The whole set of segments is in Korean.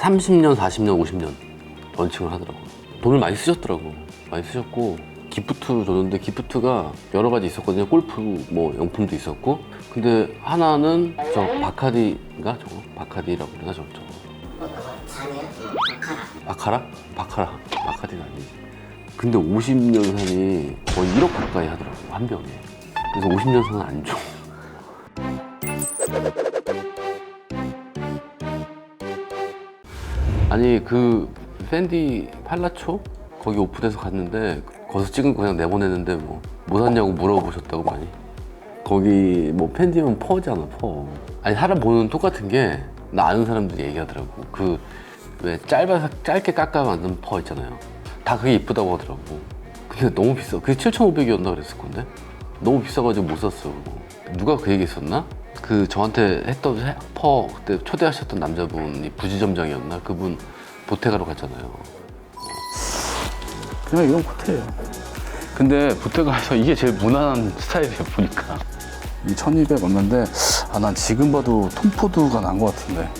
30년, 40년, 50년 런칭을 하더라고요. 돈을 많이 쓰셨더라고. 많이 쓰셨고 기프트 줬는데 기프트가 여러 가지 있었거든요. 골프 뭐 용품도 있었고 근데 하나는 저 바카디인가 저거 바카디라고 그러나 저거 저거? 바카라? 바카라? 바카디는 아니지. 근데 50년 산이 거의 1억 가까이 하더라고 한 병에. 그래서 50년 산은 안 줘. 아니 그 샌디 팔라초? 거기 오픈해서 갔는데 거기서 찍은 거 그냥 내보냈는데 뭐 뭐 샀냐고 물어보셨다고 많이. 거기 뭐 팬디면 퍼잖아 퍼. 아니 사람 보는 똑같은 게 나 아는 사람들이 얘기하더라고. 그 왜 짧아서 짧게 깎아 만든 퍼 있잖아요. 다 그게 이쁘다고 하더라고. 근데 너무 비싸. 그게 7,500이었나 그랬을 건데? 너무 비싸가지고 못 샀어. 누가 그 얘기 했었나? 그 저한테 했던 해- 퍼 그때 초대하셨던 남자분이 부지점장이었나? 그분 보테가로 갔잖아요 그냥 이건 코트예요. 근데 보테가에서 이게 제일 무난한 스타일이에요, 보니까. 이 1200 얼마인데, 아, 난 지금 봐도 톰포드가 난 것 같은데.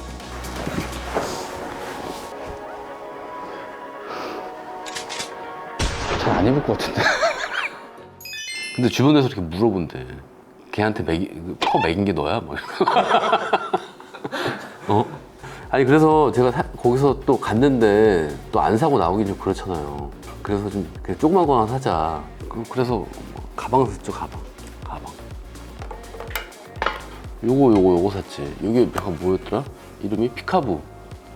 잘 안 입을 것 같은데. 근데 주변에서 이렇게 물어본대. 걔한테 매기, 퍼 매긴 게 너야? 막 이러고. 어? 아니, 그래서 제가 사- 거기서 또 갔는데 또 안 사고 나오긴 좀 그렇잖아요. 그래서 좀 그냥 조그만 거 하나 사자. 그- 그래서 뭐 가방 샀죠, 가방. 가방. 요거, 요거, 요거 샀지. 이게 약간 뭐였더라? 이름이 피카부.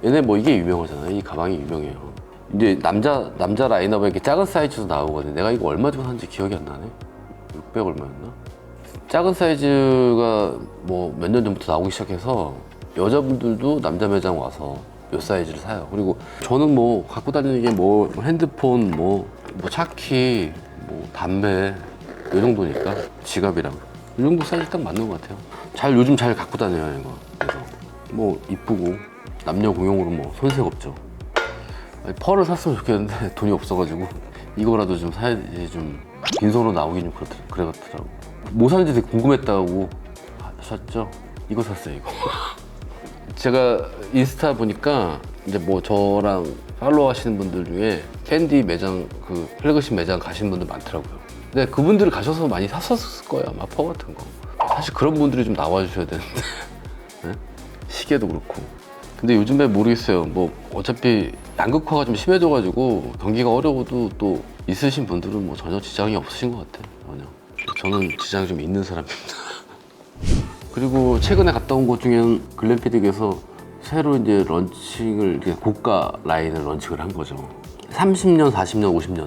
얘네 뭐 이게 유명하잖아요. 이 가방이 유명해요. 이제 남자, 남자 라인업에 이렇게 작은 사이즈도 나오거든요. 내가 이거 얼마 주고 샀는지 기억이 안 나네. 600 얼마였나? 작은 사이즈가 뭐 몇 년 전부터 나오기 시작해서 여자분들도 남자 매장 와서 요 사이즈를 사요. 그리고 저는 뭐 갖고 다니는 게 뭐 핸드폰, 뭐, 뭐 차키, 뭐 담배 이 정도니까 지갑이랑 이 정도 사이즈 딱 맞는 것 같아요. 잘 요즘 잘 갖고 다녀요 이거. 그래서 뭐 이쁘고 남녀 공용으로 뭐 손색 없죠. 펄을 샀으면 좋겠는데 돈이 없어가지고 이거라도 좀 사야지 좀 빈손으로 나오긴 좀 그렇더, 그래 같더라고. 뭐 사는지 되게 궁금했다고 하셨죠? 이거 샀어요 이거. 제가 인스타 보니까 이제 뭐 저랑 팔로우 하시는 분들 중에 캔디 매장 그 플래그십 매장 가신 분들 많더라고요. 근데 그분들 가셔서 많이 샀었을 거예요 아마 퍼 같은 거. 사실 그런 분들이 좀 나와주셔야 되는데. 네? 시계도 그렇고 근데 요즘에 모르겠어요. 뭐 어차피 양극화가 좀 심해져가지고 경기가 어려워도 또 있으신 분들은 뭐 전혀 지장이 없으신 것 같아요. 전혀. 저는 지장이 좀 있는 사람입니다. 그리고 최근에 갔다 온 곳 중에는 글램피딕에서 새로 이제 런칭을 고가 라인을 런칭을 한 거죠. 30년, 40년, 50년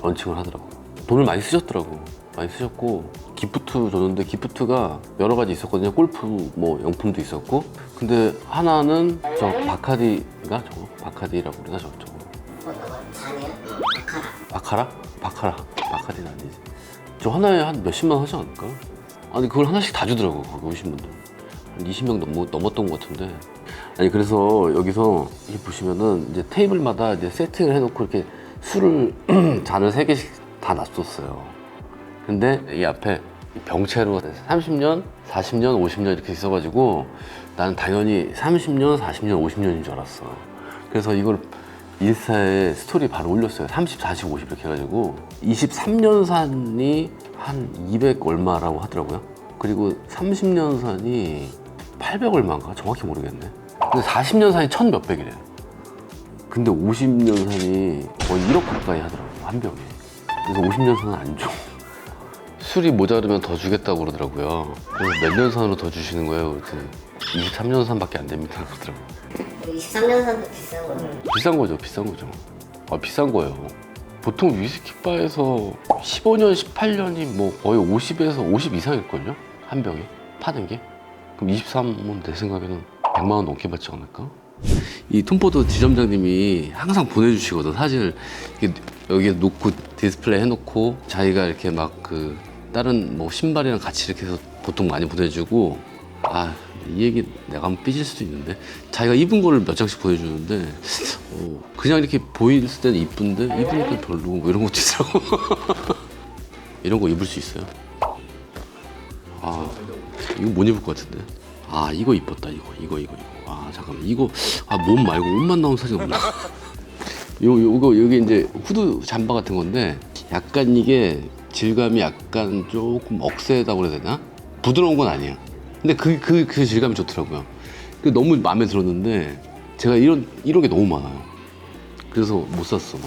런칭을 하더라고. 돈을 많이 쓰셨더라고. 많이 쓰셨고 기프트 줬는데 기프트가 여러 가지 있었거든요. 골프 뭐 용품도 있었고 근데 하나는 저 바카디인가 저거 바카디라고 그러나 저거 저거? 바카라? 바카라? 바카디는 아니지. 저 하나에 한 몇십만 원 하지 않을까? 아니 그걸 하나씩 다 주더라고 거기 오신 분들. 한 20명 넘, 넘었던 것 같은데. 아니 그래서 여기서 이렇게 보시면은 이제 테이블마다 이제 세팅을 해놓고 이렇게 술을 잔을 세 개씩 다 놨었어요. 근데 이 앞에 이 병채로 30년, 40년, 50년 이렇게 있어가지고 나는 당연히 30년, 40년, 50년인 줄 알았어. 그래서 이걸 인스타에 스토리 바로 올렸어요. 30, 40, 50 이렇게 해가지고 23년산이 한 200 얼마라고 하더라고요. 그리고 30년산이 800 얼마인가? 정확히 모르겠네. 근데 40년산이 1000 몇백이래. 근데 50년산이 거의 1억 가까이 하더라고 한 병에. 그래서 50년산은 안 줘. 술이 모자르면 더 주겠다고 그러더라고요. 몇 년 산으로 더 주시는 거예요? 그랬더니 23년 산밖에 안 됩니다. 그러더라고요. 그리고 23년 산도 비싼 거죠 비싼 거죠, 비싼 거죠. 아, 비싼 거예요. 보통 위스키 바에서 15년, 18년이 뭐 거의 50에서 50 이상일걸요? 한 병에? 파는 게? 그럼 23은 내 생각에는 100만 원 넘게 받지 않을까? 이 톰포드 지점장님이 항상 보내주시거든, 사진을. 이렇게 여기에 놓고 디스플레이 해놓고 자기가 이렇게 막 그 다른 뭐 신발이랑 같이 이렇게 해서 보통 많이 보내주고 아, 이 얘기 내가 한번 삐질 수도 있는데. 자기가 입은 거를 몇 장씩 보여주는데 어, 그냥 이렇게 보일 때는 이쁜데 입으니까 별로 뭐 이런 것도 있더라고. 이런 거 입을 수 있어요? 아 이거 못 입을 것 같은데. 아 이거 이뻤다 이거 이거 이거 이거. 아 잠깐만. 이거 아 몸 말고 옷만 나온 사진 없나 요 요거 여기 이제 후드 잠바 같은 건데 약간 이게 질감이 약간 조금 억세다고 그래야 되나? 부드러운 건 아니야. 근데 그 그 그 질감이 좋더라고요. 그 너무 마음에 들었는데 제가 이런 이런 게 너무 많아요. 그래서 못 샀어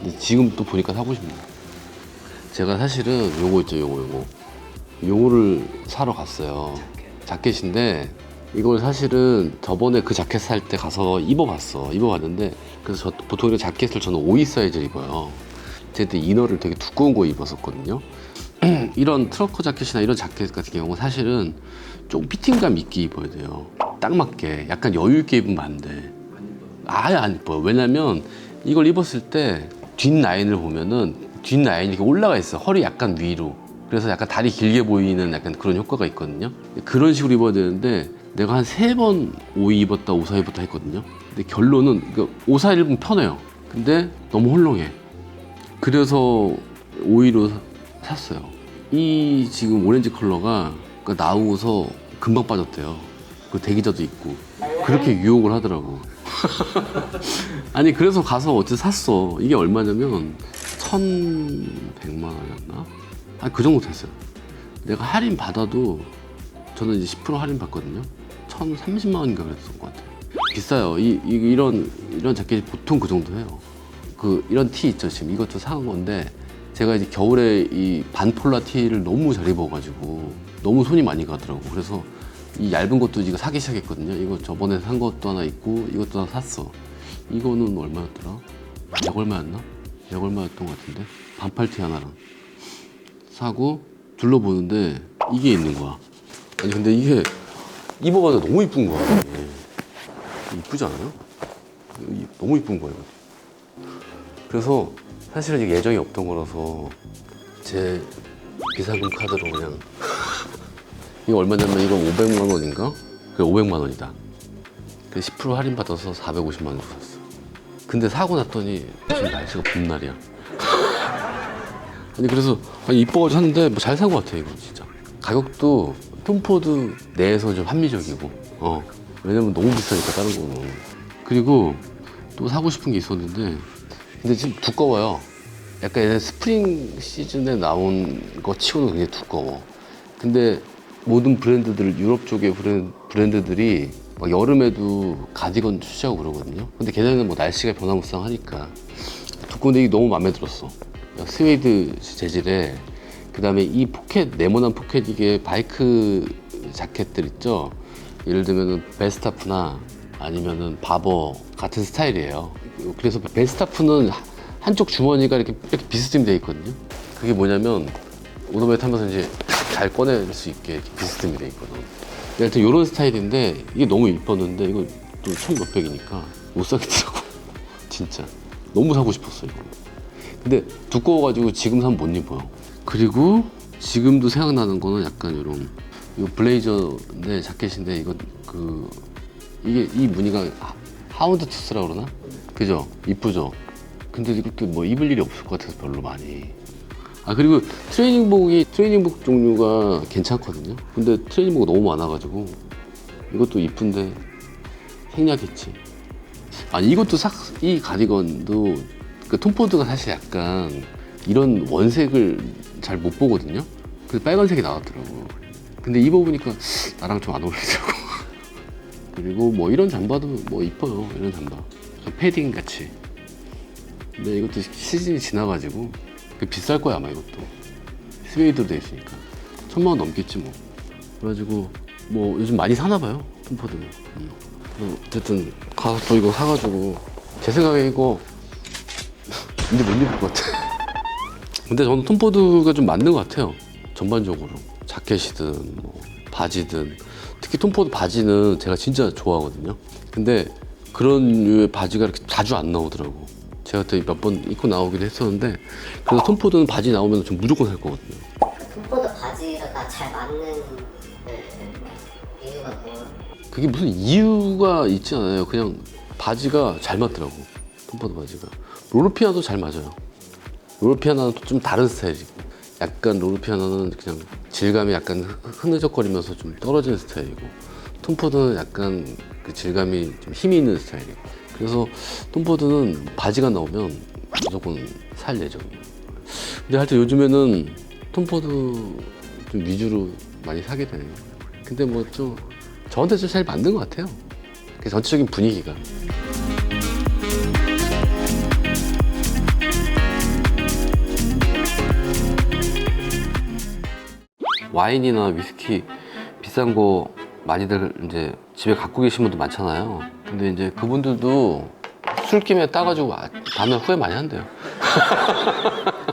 근데 지금 또 보니까 사고 싶네. 제가 사실은 요거 있죠 요거 요거. 요거를 사러 갔어요. 자켓인데 이걸 사실은 저번에 그 자켓 살 때 가서 입어봤어. 입어봤는데 그래서 저 보통 이런 자켓을 저는 52 사이즈 입어요. 제가 그때 이너를 되게 두꺼운 거 입었었거든요. 이런 트러커 자켓이나 이런 자켓 같은 경우 사실은 좀 피팅감 있게 입어야 돼요. 딱 맞게 약간 여유 있게 입으면 안 돼. 아예 안 이뻐요. 왜냐면 이걸 입었을 때 뒷 라인을 보면은 뒷 라인이 이렇게 올라가 있어. 허리 약간 위로. 그래서 약간 다리 길게 보이는 약간 그런 효과가 있거든요. 그런 식으로 입어야 되는데 내가 한 세 번 오이 입었다 오사 입었다 했거든요. 근데 결론은 그 오사 입으면 편해요. 근데 너무 헐렁해. 그래서 오이로 샀어요. 이 지금 오렌지 컬러가 그 나오고서 금방 빠졌대요. 그 대기자도 있고 그렇게 유혹을 하더라고. 아니 그래서 가서 어쨌든 샀어. 이게 얼마냐면 1,100만 원이었나? 아니 그 정도 됐어요. 내가 할인 받아도 저는 이제 10% 할인 받거든요. 1,030만 원인가 그랬던 것 같아요. 비싸요. 이, 이 이런 이런 자켓이 보통 그 정도 해요. 그 이런 티 있죠 지금 이것도 사은 건데 제가 이제 겨울에 이 반폴라 티를 너무 잘 입어가지고 너무 손이 많이 가더라고. 그래서 이 얇은 것도 이거 사기 시작했거든요. 이거 저번에 산 것도 하나 있고 이것도 하나 샀어. 이거는 얼마였더라? 약 얼마였나? 약 얼마였던 것 같은데 반팔 티 하나랑 사고 둘러보는데 이게 있는 거야. 아니 근데 이게 입어봐도 너무 이쁜 거야. 이쁘지 않아요? 이- 너무 이쁜 거예요. 그래서 사실은 예정이 없던 거라서 제 비상금 카드로 그냥 이거 얼마냐면 이거 500만 원인가? 그래 500만 원이다. 그10% 할인 받아서 450만 원 샀어. 근데 사고 났더니 지금 날씨가 봄날이야. 아니 그래서 아니 이뻐가지고 샀는데 뭐 잘 산 것 같아 이거 진짜. 가격도 톰포드 내에서 좀 합리적이고. 어. 왜냐면 너무 비싸니까 다른 거는. 그리고 또 사고 싶은 게 있었는데 근데 지금 두꺼워요. 약간 옛날 스프링 시즌에 나온 거 치고는 굉장히 두꺼워. 근데 모든 브랜드들 유럽 쪽의 브랜, 브랜드들이 막 여름에도 가디건 출시하고 그러거든요. 근데 걔네는 뭐 날씨가 변화무쌍하니까 두꺼운데 이게 너무 마음에 들었어. 스웨이드 재질에 그 다음에 이 포켓 네모난 포켓 이게 바이크 자켓들 있죠. 예를 들면은 베스타프나 아니면은 바버 같은 스타일이에요. 그래서 베스타프는 하- 한쪽 주머니가 이렇게, 이렇게 비스듬히 돼 있거든요. 그게 뭐냐면 오토바이 타면서 이제 잘 꺼낼 수 있게 비스듬히 돼 있거든. 여튼 이런 스타일인데 이게 너무 이뻤는데 이거 또천 몇백이니까 못 사겠더라고. 진짜 너무 사고 싶었어 이거. 근데 두꺼워가지고 지금 사면 못 입어요. 그리고 지금도 생각나는 거는 약간 이런 이 블레이저인데 자켓인데 이거 그 이게 이 무늬가 하- 하운드 투스라 그러나? 그죠? 이쁘죠? 근데 이것도 뭐 입을 일이 없을 것 같아서 별로 많이. 아 그리고 트레이닝복이 트레이닝복 종류가 괜찮거든요. 근데 트레이닝복 너무 많아가지고 이것도 이쁜데 생략했지. 아니 이것도 싹 이 가디건도 그 톰포드가 사실 약간 이런 원색을 잘 못 보거든요. 그래서 빨간색이 나왔더라고. 근데 입어보니까 나랑 좀 안 어울리더라고. 그리고 뭐 이런 잠바도 뭐 이뻐요. 이런 잠바. 좀 패딩 같이. 근데 이것도 시즌이 지나가지고 그 비쌀 거야 아마 이것도. 스웨이드로 돼 있으니까 천만 원 넘겠지 뭐. 그래가지고 뭐 요즘 많이 사나 봐요 톰포드는. 음. 어쨌든 가서 또 이거 사가지고 제 생각에 이거 이제 못 입을 것 같아. 근데 저는 톰포드가 좀 맞는 것 같아요. 전반적으로 자켓이든 뭐 바지든 특히 톰포드 바지는 제가 진짜 좋아하거든요. 근데 그런 류의 바지가 이렇게 자주 안 나오더라고. 제가 그때 몇 번 입고 나오기도 했었는데 그래서 톰포드는 바지 나오면 좀 무조건 살 거거든요. 톰포드 바지가 잘 맞는 네, 이유가 뭐예요? 그게 무슨 이유가 있지 않아요. 그냥 바지가 잘 맞더라고. 톰포드 바지가. 로르피아도 잘 맞아요. 또좀 다른 스타일이고. 약간 로르피아나는 그냥 질감이 약간 흐- 흐느적거리면서 좀 떨어지는 스타일이고. 톰포드는 약간 그 질감이 좀 힘이 있는 스타일이고 그래서 톰포드는 바지가 나오면 무조건 살 예정이에요. 근데 하여튼 요즘에는 톰포드 좀 위주로 많이 사게 되네요. 근데 뭐 좀 저한테 좀잘 맞는 것 같아요. 그 전체적인 분위기가. 와인이나 위스키 비싼 거 많이들 이제 집에 갖고 계신 분도 많잖아요. 근데 이제 그분들도 술김에 따가지고 와- 다음날 후회 많이 한대요.